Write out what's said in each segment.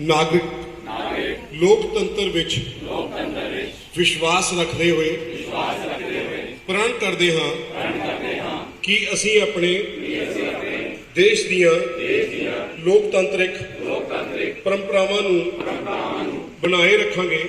ਨਾਗਰਿਕ, ਲੋਕਤੰਤਰ ਵਿੱਚ ਵਿਸ਼ਵਾਸ ਰੱਖਦੇ ਹੋਏ ਪ੍ਰਣ ਕਰਦੇ ਹਾਂ ਕਿ ਅਸੀਂ ਆਪਣੇ ਦੇਸ਼ ਦੀਆਂ ਲੋਕਤੰਤਰਿਕ ਪਰੰਪਰਾਵਾਂ ਨੂੰ ਬਣਾਏ ਰੱਖਾਂਗੇ।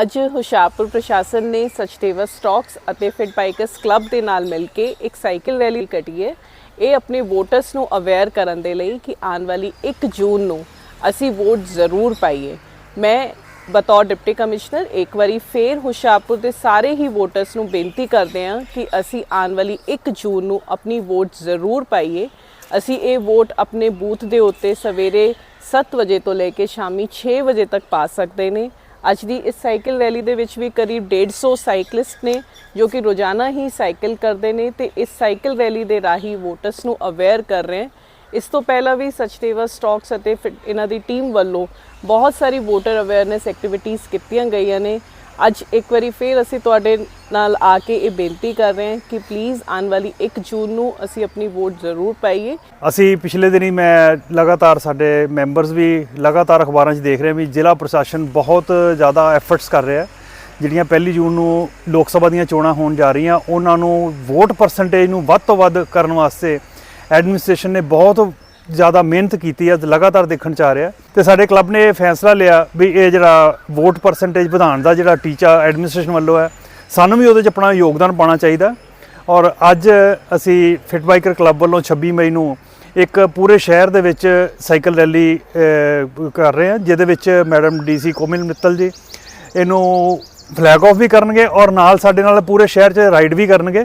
ਅੱਜ ਹੁਸ਼ਿਆਰਪੁਰ ਪ੍ਰਸ਼ਾਸਨ ਨੇ ਸਚਦੇਵਾ ਸਟਾਕਸ ਅਤੇ ਫਿਟ ਬਾਈਕਰਸ ਕਲੱਬ ਦੇ ਨਾਲ ਮਿਲ ਕੇ ਇੱਕ ਸਾਈਕਲ ਰੈਲੀ ਕੱਢੀ ਹੈ। ਇਹ ਆਪਣੇ ਵੋਟਰਸ ਨੂੰ ਅਵੇਅਰ ਕਰਨ ਦੇ ਲਈ ਕਿ ਆਉਣ ਵਾਲੀ 1 ਜੂਨ ਨੂੰ ਅਸੀਂ ਵੋਟ ਜ਼ਰੂਰ ਪਾਈਏ। ਮੈਂ ਬਤੌਰ ਡਿਪਟੀ ਕਮਿਸ਼ਨਰ ਇੱਕ ਵਾਰੀ ਫੇਰ ਹੁਸ਼ਿਆਰਪੁਰ ਦੇ ਸਾਰੇ ਹੀ ਵੋਟਰਸ ਨੂੰ ਬੇਨਤੀ ਕਰਦੇ ਹਾਂ ਕਿ ਅਸੀਂ ਆਉਣ ਵਾਲੀ 1 ਜੂਨ ਨੂੰ ਆਪਣੀ ਵੋਟ ਜ਼ਰੂਰ ਪਾਈਏ। ਅਸੀਂ ਇਹ ਵੋਟ ਆਪਣੇ ਬੂਥ ਦੇ ਉੱਤੇ ਸਵੇਰੇ 7 ਵਜੇ ਤੋਂ ਲੈ ਕੇ ਸ਼ਾਮੀ 6 ਵਜੇ ਤੱਕ ਪਾ ਸਕਦੇ ਨੇ। ਅੱਜ ਦੀ ਇਸ ਸਾਈਕਲ ਰੈਲੀ ਦੇ ਵਿੱਚ ਵੀ ਕਰੀਬ 150 ਸਾਈਕਲਿਸਟ ਨੇ, ਜੋ ਕਿ ਰੋਜ਼ਾਨਾ ਹੀ ਸਾਈਕਲ ਕਰਦੇ ਨੇ ਤੇ ਇਸ ਸਾਈਕਲ ਰੈਲੀ ਦੇ ਰਾਹੀਂ ਵੋਟਰਸ ਨੂੰ ਅਵੇਅਰ ਕਰ ਰਹੇ ਹਨ। ਇਸ ਤੋਂ ਪਹਿਲਾਂ ਵੀ ਸਚਦੇਵਾ ਸਟਾਕਸ ਅਤੇ ਫਿਟ- ਇਹਨਾਂ ਦੀ ਟੀਮ ਵੱਲੋਂ ਬਹੁਤ ਸਾਰੀ ਵੋਟਰ ਅਵੇਅਰਨੈਸ ਐਕਟੀਵਿਟੀਜ਼ ਕੀਤੀਆਂ ਗਈਆਂ ਨੇ। ਅੱਜ ਇੱਕ ਵਾਰੀ ਫੇਰ ਅਸੀਂ ਤੁਹਾਡੇ ਨਾਲ ਆ ਕੇ ਇਹ ਬੇਨਤੀ ਕਰ ਰਹੇ ਹਾਂ ਕਿ ਪਲੀਜ਼ ਆਉਣ ਵਾਲੀ 1 ਜੂਨ ਨੂੰ ਅਸੀਂ ਆਪਣੀ ਵੋਟ ਜ਼ਰੂਰ ਪਾਈਏ। ਅਸੀਂ ਪਿਛਲੇ ਦਿਨੀ ਮੈਂ ਲਗਾਤਾਰ ਸਾਡੇ ਮੈਂਬਰਸ ਵੀ ਲਗਾਤਾਰ ਅਖਬਾਰਾਂ 'ਚ ਦੇਖ ਰਹੇ ਵੀ ਜ਼ਿਲ੍ਹਾ ਪ੍ਰਸ਼ਾਸਨ ਬਹੁਤ ਜ਼ਿਆਦਾ ਐਫਰਟਸ ਕਰ ਰਿਹਾ ਹੈ। ਜਿਹੜੀਆਂ ਪਹਿਲੀ ਜੂਨ ਨੂੰ ਲੋਕ ਸਭਾ ਦੀਆਂ ਚੋਣਾਂ ਹੋਣ ਜਾ ਰਹੀਆਂ, ਉਹਨਾਂ ਨੂੰ ਵੋਟ ਪਰਸੈਂਟੇਜ ਨੂੰ ਵੱਧ ਤੋਂ ਵੱਧ ਕਰਨ ਵਾਸਤੇ ਐਡਮਿਨਿਸਟ੍ਰੇਸ਼ਨ ਨੇ ਬਹੁਤ ਜ਼ਿਆਦਾ ਮਿਹਨਤ ਕੀਤੀ ਹੈ ਲਗਾਤਾਰ ਦੇਖਣ ਚ ਆ ਰਿਹਾ। ਤੇ ਸਾਡੇ ਕਲੱਬ ਨੇ ਇਹ ਫੈਸਲਾ ਲਿਆ ਵੀ ਇਹ ਜਿਹੜਾ ਵੋਟ ਪਰਸੈਂਟੇਜ ਵਧਾਉਣ ਦਾ ਜਿਹੜਾ ਟੀਚਾ ਐਡਮਿਨਿਸਟ੍ਰੇਸ਼ਨ ਵੱਲੋਂ ਹੈ, ਸਾਨੂੰ ਵੀ ਉਹਦੇ 'ਚ ਆਪਣਾ ਯੋਗਦਾਨ ਪਾਉਣਾ ਚਾਹੀਦਾ। ਔਰ ਅੱਜ ਅਸੀਂ ਫਿਟ ਬਾਈਕਰ ਕਲੱਬ ਵੱਲੋਂ 26 ਮਈ ਨੂੰ ਇੱਕ ਪੂਰੇ ਸ਼ਹਿਰ ਦੇ ਵਿੱਚ ਸਾਈਕਲ ਰੈਲੀ ਕਰ ਰਹੇ ਹਾਂ, ਜਿਹਦੇ ਵਿੱਚ ਮੈਡਮ ਡੀਸੀ ਕੋਮਿਲ ਮਿੱਤਲ ਜੀ, ਇਹਨੂੰ ਫਲੈਗ ਆਫ ਵੀ ਕਰਨਗੇ ਔਰ ਨਾਲ ਸਾਡੇ ਨਾਲ ਪੂਰੇ ਸ਼ਹਿਰ 'ਚ ਰਾਈਡ ਵੀ ਕਰਨਗੇ।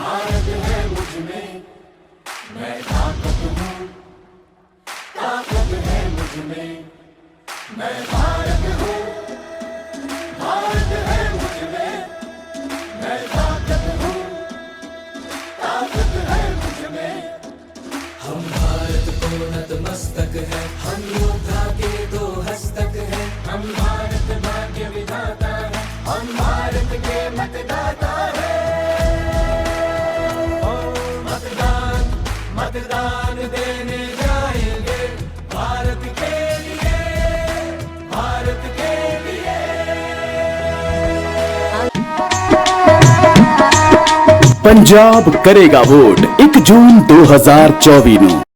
भारत है मुझमें मैं ताकत हूँ। ताकत है मुझमें मैं भारत हूँ। भारत है मुझमें मैं ताकत हूँ। ताकत है मुझमें। हम भारत को नतमस्तक है। हम योद्धा के दो हस्तक है। हम भारत ਪੰਜਾਬ ਕਰੇਗਾ ਵੋਟ 1 ਜੂਨ 2024 ਨੂੰ।